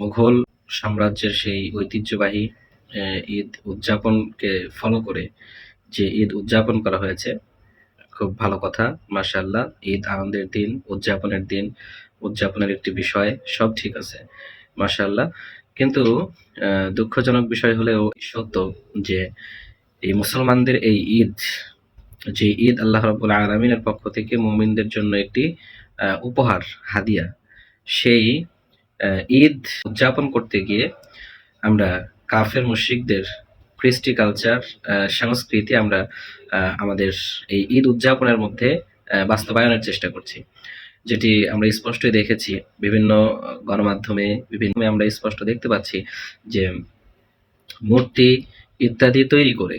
মুঘল সাম্রাজ্যের সেই ঐতিহ্যবাহী ঈদ উদযাপনকে ফলো করে যে ঈদ উদযাপন করা হয়েছে, খুব ভালো কথা, মাশাআল্লাহ, ঈদ আনন্দের দিন, উদযাপনের দিন, উদযাপনের একটি বিষয়, সব ঠিক আছে, মাশাআল্লাহ, কিন্তু দুঃখজনক বিষয় হলেও সত্য যে এই মুসলমানদের এই ঈদ, যে ঈদ আল্লাহ রাব্বুল আলামিনের পক্ষ থেকে মুমিনদের জন্য একটি উপহার, হাদিয়া, সেই ঈদ উদযাপন করতে গিয়ে আমরা কাফের মুশরিকদের কৃষ্টি কালচার সংস্কৃতি আমরা আমাদের এই ঈদ উদযাপনের মধ্যে বাস্তবায়নের চেষ্টা করছি। যেটি আমরা স্পষ্টই দেখেছি, বিভিন্ন গণমাধ্যমে, বিভিন্ন আমরা স্পষ্ট দেখতে পাচ্ছি যে মূর্তি ইত্যাদি তৈরি করে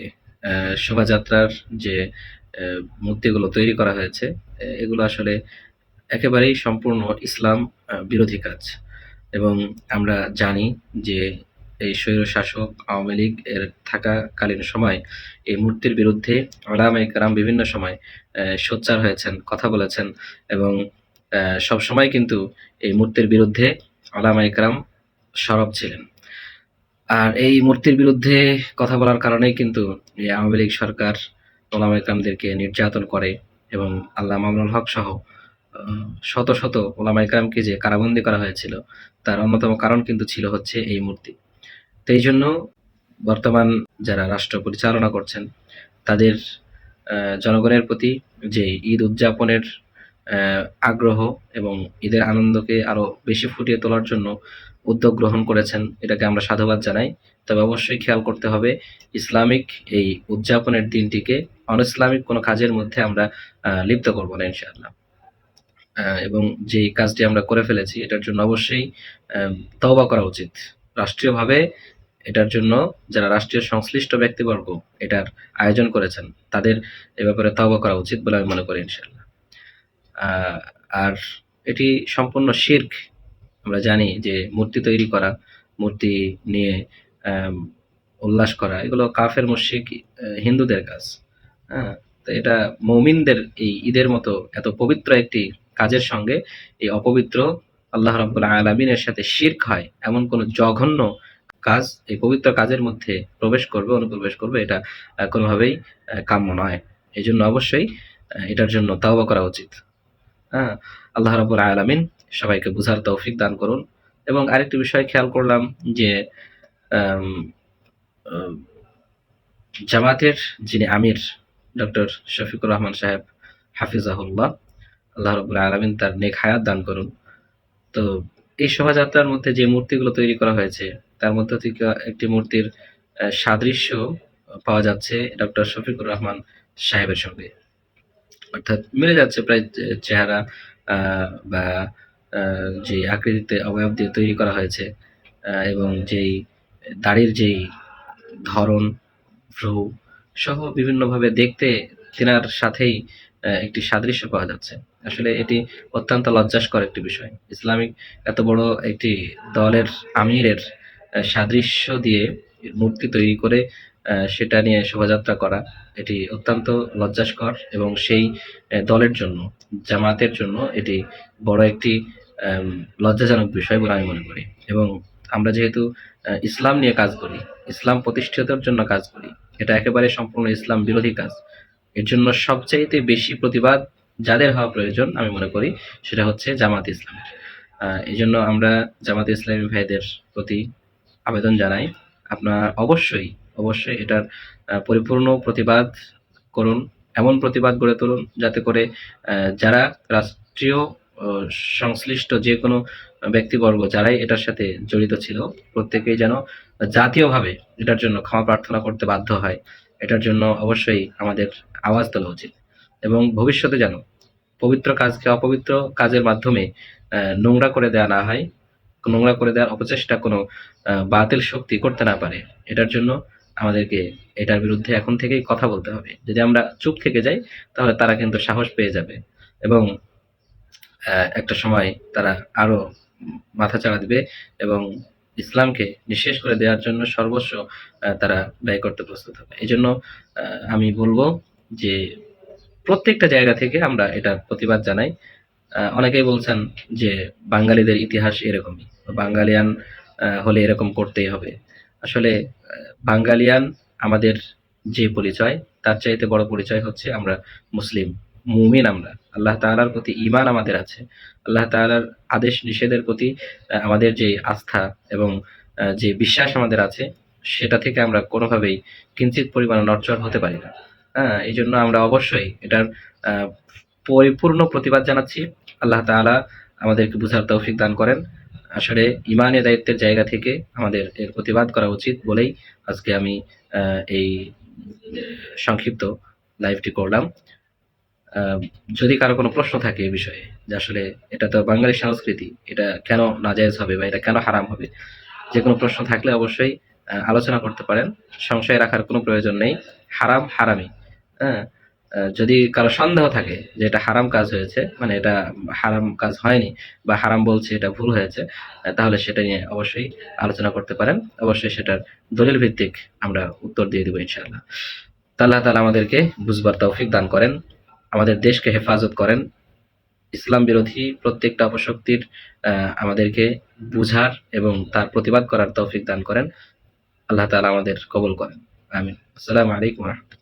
শোভাযাত্রার যে মূর্তিগুলো তৈরি করা হয়েছে, এগুলো আসলে একেবারেই সম্পূর্ণ ইসলাম বিরোধী কাজ। এবং আমরা জানি যে এই স্বৈর শাসক আওয়ামী লীগ এর থাকাকালীন সময় এই মূর্তির বিরুদ্ধে ওলামা একরাম বিভিন্ন সময় সোচ্চার হয়েছেন, কথা বলেছেন এবং সব সময় কিন্তু এই মূর্তির বিরুদ্ধে ওলামা একরাম সরব ছিলেন। আর এই মূর্তির বিরুদ্ধে কথা বলার কারণেই কিন্তু আওয়ামী লীগ সরকার ওলামা একরামদেরকে নির্যাতন করে এবং আল্লাহ মামুনুল হক সহ শত শত ওলামা একরামকে যে কারাবন্দী করা হয়েছিল, তার অন্যতম কারণ কিন্তু ছিল হচ্ছে এই মূর্তি। তো এই জন্য বর্তমান যারা রাষ্ট্র পরিচালনা করছেন, তাদের জনগণের প্রতি যে ঈদ উদযাপনের আগ্রহ এবং ঈদের আনন্দকে আরও বেশি ফুটিয়ে তোলার জন্য উদ্যোগ গ্রহণ করেছেন, এটাকে আমরা সাধুবাদ জানাই। তবে অবশ্যই খেয়াল করতে হবে, ইসলামিক এই উদযাপনের দিনটিকে অন ইসলামিক কোনো কাজের মধ্যে আমরা লিপ্ত করব না, ইনশাআল্লাহ। এবং যে কাজটি আমরা করে ফেলেছি এটার জন্য অবশ্যই তওবা করা উচিত। রাষ্ট্রীয়ভাবে এটার জন্য যারা রাষ্ট্রীয় সংশ্লিষ্ট ব্যক্তিবর্গ এটার আয়োজন করেছেন তাদের এ ব্যাপারে তওবা করা উচিত বলে আমি মনে করি ইনশাল্লাহ আর এটি সম্পূর্ণ শির্ক। আমরা জানি যে মূর্তি তৈরি করা মূর্তি নিয়ে উল্লাস করা এগুলো কাফের মুশরিক আহ, হিন্দুদের কাজ। হ্যাঁ তো এটা মৌমিনদের এই ঈদের মতো এত পবিত্র একটি কাজের সঙ্গে এই অপবিত্র আল্লাহ রাব্বুল আলামিনের সাথে শির্ক হয়, এমন কোন জঘন্য কাজ এই পবিত্র কাজের মধ্যে প্রবেশ করবে, অনুপ্রবেশ করবে, এটা কোনোভাবেই কাম্য নয়। এই জন্য অবশ্যই এটার জন্য তাওবা করা উচিত। হ্যাঁ আল্লাহ রাব্বুল আলামিন সবাইকে বুঝার তৌফিক দান করুন। এবং আরেকটি বিষয় খেয়াল করলাম যে জামাতের যিনি আমির, ডক্টর শফিকুর রহমান সাহেব হাফিজ হাফিজাহুল্লাহ আল্লাহ রবুল্লা আলমিন তার নেক হায়াত দান করুন। তো এই শোভাযাত্রার মধ্যে যে মূর্তিগুলো তৈরি করা হয়েছে, তার মধ্যে থেকে একটি মূর্তির সাদৃশ্য পাওয়া যাচ্ছে ডক্টর শফিকুর রহমান সাহেবের সঙ্গে। অর্থাৎ মিলে যাচ্ছে প্রায় চেহারা বা যে আকৃতিতে অবয়ব দিয়ে তৈরি করা হয়েছে এবং যেই দাড়ির যেই ধরন ভ্রু সহ বিভিন্নভাবে দেখতে তেনার সাথেই একটি সাদৃশ্য পাওয়া যাচ্ছে। আসলে এটি অত্যন্ত লজ্জাস্কর একটি বিষয়। ইসলামিক এত বড় একটি দলের আমিরের সাদৃশ্য দিয়ে মূর্তি তৈরি করে সেটা নিয়ে শোভাযাত্রা করা, এটি অত্যন্ত লজ্জাস্কর এবং সেই দলের জন্য জামাতের জন্য এটি বড় একটি লজ্জাজনক বিষয় বলে আমি মনে করি। এবং আমরা যেহেতু ইসলাম নিয়ে কাজ করি, ইসলাম প্রতিষ্ঠিতের জন্য কাজ করি, এটা একেবারে সম্পূর্ণ ইসলাম বিরোধী কাজ। এর জন্য সবচাইতে বেশি প্রতিবাদ যাদের হওয়া প্রয়োজন আমি মনে করি সেটা হচ্ছে জামাত ইসলামের। এই জন্য আমরা জামাত ইসলামী ভাইদের প্রতি আবেদন জানাই। আপনার অবশ্যই অবশ্যই এটার পরিপূর্ণ প্রতিবাদ করুন, এমন প্রতিবাদ গড়ে তুলুন যাতে করে যারা রাষ্ট্রীয় সংশ্লিষ্ট যে কোনো ব্যক্তিবর্গ যারাই এটার সাথে জড়িত ছিল, প্রত্যেকেই যেন জাতীয়ভাবে এটার জন্য ক্ষমা প্রার্থনা করতে বাধ্য হয়। এটার জন্য অবশ্যই আমাদের আওয়াজ তোলা উচিত। এবং ভবিষ্যতে যেন পবিত্র কাজকে অপবিত্র কাজের মাধ্যমে নোংরা করে দেওয়া না হয়, নোংরা করে দেওয়ার অপচেষ্টা কোনো বাতিল শক্তি করতে না পারে, এটার জন্য আমাদেরকে এটার বিরুদ্ধে এখন থেকেই কথা বলতে হবে। যদি আমরা চুপ থেকে যাই, তাহলে তারা কিন্তু সাহস পেয়ে যাবে এবং একটা সময় তারা আরও মাথা চাড়া দিবে এবং ইসলামকে নিঃশেষ করে দেওয়ার জন্য সর্বস্ব তারা ব্যয় করতে প্রস্তুত হবে। এই জন্য আমি বলব যে প্রত্যেকটা জায়গা থেকে আমরা এটা প্রতিবাদ জানাই। অনেকেই বলছেন যে বাঙালিদের ইতিহাস এরকমই, বাঙালিয়ান হলে এরকম করতেই হবে। আসলে বাঙালিয়ান আমাদের যে পরিচয়, তার চাইতে বড় পরিচয় হচ্ছে আমরা মুসলিম, মুমিন আমরা। আল্লাহ তাআলার প্রতি ঈমান আমাদের আছে। আল্লাহ তাআলার আদেশ নিষেধের প্রতি আমাদের যে আস্থা এবং যে বিশ্বাস আমাদের আছে, সেটা থেকে আমরা কোনোভাবেই কিঞ্চিত পরিমাণ নড়চড় হতে পারি না। হ্যাঁ এই জন্য আমরা অবশ্যই এটার পরিপূর্ণ প্রতিবাদ জানাচ্ছি। আল্লাহ তাআলা আমাদেরকে বুঝার তৌফিক দান করেন। আসলে ইমানের দায়িত্বের জায়গা থেকে আমাদের এর প্রতিবাদ করা উচিত বলেই আজকে আমি এই সংক্ষিপ্ত লাইভটি করলাম। যদি কারও কোনো প্রশ্ন থাকে এই বিষয়ে, যে আসলে এটা তো বাঙালি সংস্কৃতি, এটা কেন নাজায়েজ হবে বা এটা কেন হারাম হবে, যে কোনো প্রশ্ন থাকলে অবশ্যই আলোচনা করতে পারেন। সংশয় রাখার কোনো প্রয়োজন নেই। হারাম হারামি হ্যাঁ? যদি কারও সন্দেহ থাকে যে এটা হারাম কাজ হয়েছে মানে এটা হারাম কাজ হয়নি বা হারাম বলছে, এটা ভুল হয়েছে তাহলে সেটা নিয়ে অবশ্যই আলোচনা করতে পারেন। অবশ্যই সেটার দলিল ভিত্তিক আমরা উত্তর দিয়ে দেবো ইনশাআল্লাহ। তা আল্লাহ তালা আমাদেরকে বুঝবার তৌফিক দান করেন। আমাদের দেশকে হেফাজত করেন। ইসলাম বিরোধী প্রত্যেকটা অপশক্তির আমাদেরকে বুঝার এবং তার প্রতিবাদ করার তৌফিক দান করেন। আল্লাহ তালা আমাদের কবল করেন। আমিন। আসসালামু আলাইকুম রহমতুল্লাহ।